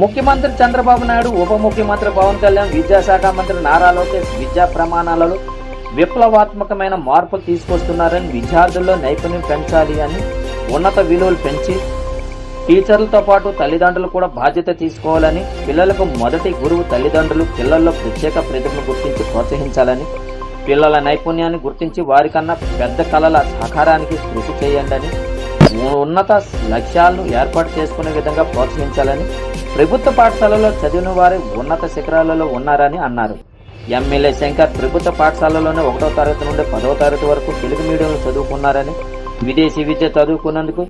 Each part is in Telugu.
ముఖ్యమంత్రి చంద్రబాబు నాయుడు ఉప ముఖ్యమంత్రి పవన్ కళ్యాణ్ విద్యాశాఖ మంత్రి నారా లోకేష్ విద్యా ప్రమాణాలలో విప్లవాత్మకమైన మార్పులు తీసుకొస్తున్నారని విద్యార్థుల్లో నైపుణ్యం పెంచాలి అని ఉన్నత విలువలు పెంచి టీచర్లతో పాటు తల్లిదండ్రులు కూడా బాధ్యత తీసుకోవాలని పిల్లలకు మొదటి గురువు తల్లిదండ్రులు పిల్లల్లో ప్రత్యేక ప్రతిభను గుర్తించి ప్రోత్సహించాలని పిల్లల నైపుణ్యాన్ని గుర్తించి వారికన్నా పెద్ద కళల సహకారానికి కృషి చేయండి అని ఉన్నత లక్ష్యాలను ఏర్పాటు చేసుకునే విధంగా ప్రోత్సహించాలని ప్రభుత్వ పాఠశాలలో చదివిన వారు ఉన్నత శిఖరాలలో ఉన్నారని అన్నారు. ఎమ్మెల్యే శంకర్ ప్రభుత్వ పాఠశాలలోనే ఒకటో తరగతి నుండి పదవ తరగతి వరకు తెలుగు మీడియంలో చదువుకున్నారని విదేశీ విద్య చదువుకున్నందుకు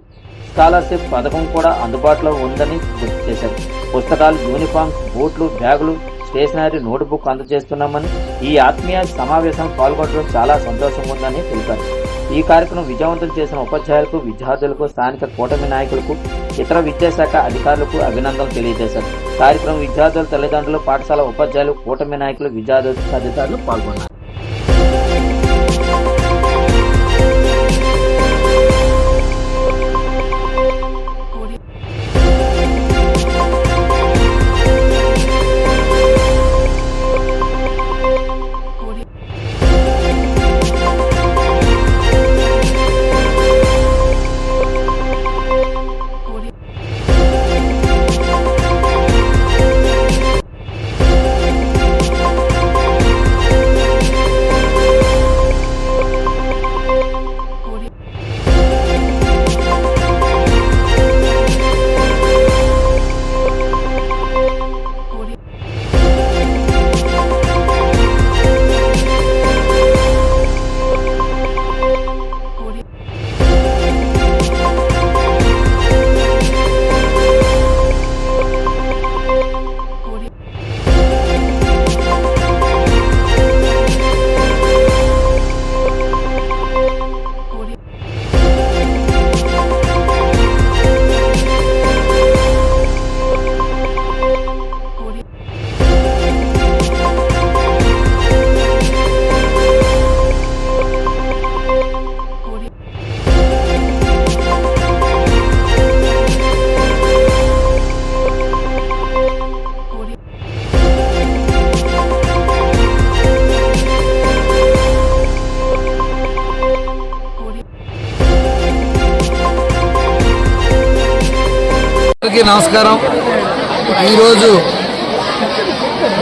స్కాలర్షిప్ పథకం కూడా అందుబాటులో ఉందని గుర్తు చేశారు. పుస్తకాలు యూనిఫామ్స్ బూట్లు బ్యాగులు స్టేషనరీ నోట్బుక్ అందజేస్తున్నామని ఈ ఆత్మీయ సమావేశం పాల్గొనడం చాలా సంతోషంగా ఉందని తెలిపారు. ఈ కార్యక్రమం విజయవంతం చేసిన ఉపాధ్యాయులకు విద్యార్థులకు స్థానిక కూటమి నాయకులకు ఇతర విద్యాశాఖ అధికారులకు అభినందనలు తెలియజేశారు. కార్యక్రమం విద్యార్థుల తల్లిదండ్రులు పాఠశాల ఉపాధ్యాయులు కూటమి నాయకులు విద్యార్థులు తదితరులు పాల్గొన్నారు. అందరికీ నమస్కారం. ఈరోజు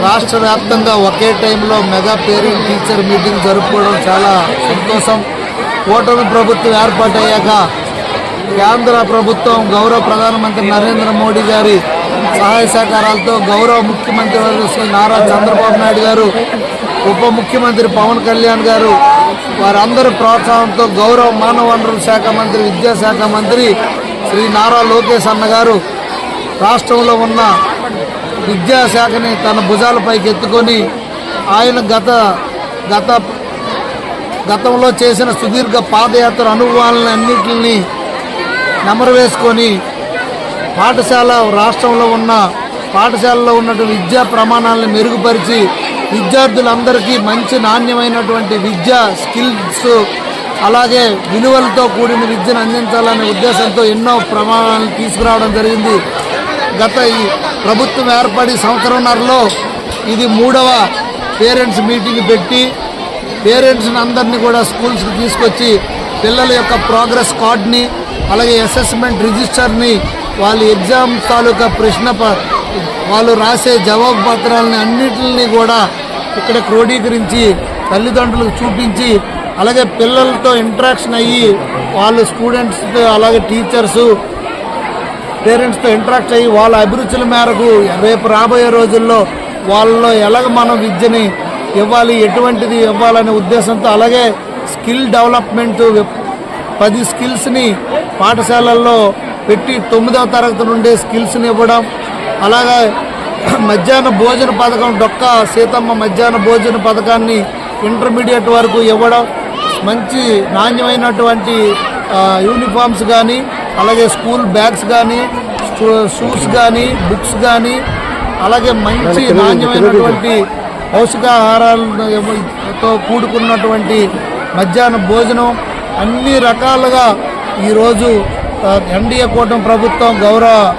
రాష్ట్ర వ్యాప్తంగా ఒకే టైంలో మెగా పేరెంట్ టీచర్ మీటింగ్ జరుపుకోవడం చాలా సంతోషం. కూటమి ప్రభుత్వం ఏర్పాటయ్యాక కేంద్ర ప్రభుత్వం గౌరవ ప్రధానమంత్రి నరేంద్ర మోడీ గారి సహాయ సహకారాలతో గౌరవ ముఖ్యమంత్రి శ్రీ నారా చంద్రబాబు నాయుడు గారు ఉప ముఖ్యమంత్రి పవన్ కళ్యాణ్ గారు వారందరి ప్రోత్సాహంతో గౌరవ మానవ వనరుల శాఖ మంత్రి విద్యాశాఖ మంత్రి శ్రీ నారా లోకేష్ అన్నగారు రాష్ట్రంలో ఉన్న విద్యాశాఖని తన భుజాలపైకి ఎత్తుకొని ఆయన గత గత గతంలో చేసిన సుదీర్ఘ పాదయాత్ర అనుభవాలను అన్నింటినీ నెమరు వేసుకొని పాఠశాల రాష్ట్రంలో ఉన్న పాఠశాలలో ఉన్నటువంటి విద్యా ప్రమాణాలను మెరుగుపరిచి విద్యార్థులందరికీ మంచి నాణ్యమైనటువంటి విద్యా స్కిల్స్ అలాగే విలువలతో కూడిన విద్యను అందించాలనే ఉద్దేశంతో ఎన్నో ప్రమాణాలను తీసుకురావడం జరిగింది. గత ఈ ప్రభుత్వం ఏర్పడి సంవత్సరంన్నరలో ఇది మూడవ పేరెంట్స్ మీటింగ్ పెట్టి పేరెంట్స్ని అందరినీ కూడా స్కూల్స్కి తీసుకొచ్చి పిల్లల యొక్క ప్రోగ్రెస్ కార్డ్ని అలాగే అసెస్మెంట్ రిజిస్టర్ని వాళ్ళ ఎగ్జామ్ తాలూకా ప్రశ్న ప- వాళ్ళు రాసే జవాబు పత్రాలని అన్నిటిని కూడా ఇక్కడ క్రోడీకరించి తల్లిదండ్రులకు చూపించి అలాగే పిల్లలతో ఇంటరాక్షన్ అయ్యి వాళ్ళు స్టూడెంట్స్తో అలాగే టీచర్సు పేరెంట్స్తో ఇంటరాక్ట్ అయ్యి వాళ్ళ అభిరుచుల మేరకు రేపు రాబోయే రోజుల్లో వాళ్ళలో ఎలాగ మనం విద్యని ఇవ్వాలి ఎటువంటిది ఇవ్వాలనే ఉద్దేశంతో అలాగే స్కిల్ డెవలప్మెంట్ పది స్కిల్స్ని పాఠశాలల్లో పెట్టి తొమ్మిదవ తరగతి నుండే స్కిల్స్ని ఇవ్వడం అలాగే మధ్యాహ్న భోజన పథకం డొక్క సీతమ్మ మధ్యాహ్న భోజన పథకాన్ని ఇంటర్మీడియట్ వరకు ఇవ్వడం మంచి నాణ్యమైనటువంటి యూనిఫామ్స్ కానీ అలాగే స్కూల్ బ్యాగ్స్ కానీ షూస్ కానీ బుక్స్ కానీ అలాగే మంచి నాణ్యమైనటువంటి పౌష్టికాహారాలతో కూడుకున్నటువంటి మధ్యాహ్న భోజనం అన్ని రకాలుగా ఈరోజు ఎన్డీఏ కూటమి ప్రభుత్వం గౌరవ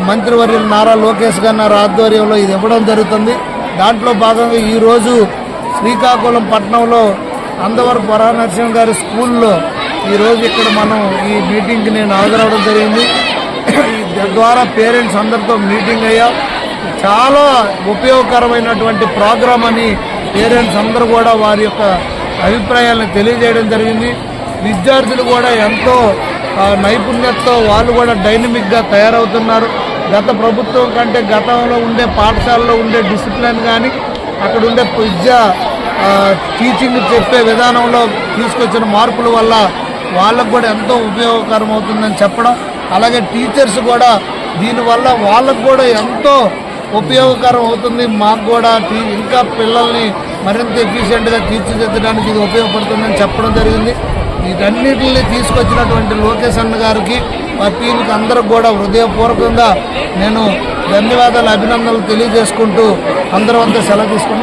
మంత్రివర్యులు నారా లోకేష్ గారి ఆధ్వర్యంలో ఇది ఇవ్వడం జరుగుతుంది. దాంట్లో భాగంగా ఈరోజు శ్రీకాకుళం పట్టణంలో అందవరపు వరానరసింహ గారి స్కూల్లో ఈరోజు ఇక్కడ మనం ఈ మీటింగ్కి నేను హాజరవడం జరిగింది. తద్వారా పేరెంట్స్ అందరితో మీటింగ్ అయ్యా. చాలా ఉపయోగకరమైనటువంటి ప్రోగ్రామ్ అని పేరెంట్స్ అందరూ కూడా వారి యొక్క అభిప్రాయాలను తెలియజేయడం జరిగింది. విద్యార్థులు కూడా ఎంతో నైపుణ్యతతో వాళ్ళు కూడా డైనమిక్గా తయారవుతున్నారు. గత ప్రభుత్వం కంటే గతంలో ఉండే పాఠశాలలో ఉండే డిసిప్లిన్ కానీ అక్కడ ఉండే విద్యా టీచింగ్ చెప్పే విధానంలో తీసుకొచ్చిన మార్పుల వల్ల వాళ్ళకు కూడా ఎంతో ఉపయోగకరం అవుతుందని చెప్పడం అలాగే టీచర్స్ కూడా దీనివల్ల వాళ్ళకు కూడా ఎంతో ఉపయోగకరం అవుతుంది. మాకు కూడా ఇంకా పిల్లల్ని మరింత ఎఫిషియెంట్గా తీర్చిదిద్దడానికి ఇది ఉపయోగపడుతుందని చెప్పడం జరిగింది. వీటన్నిటిని తీసుకొచ్చినటువంటి లోకేష్ అన్న గారికి మా టీంకి అందరికి కూడా హృదయపూర్వకంగా నేను ధన్యవాదాలు అభినందనలు తెలియజేసుకుంటూ అందరం అంతా సెలవు తీసుకుంటున్నాను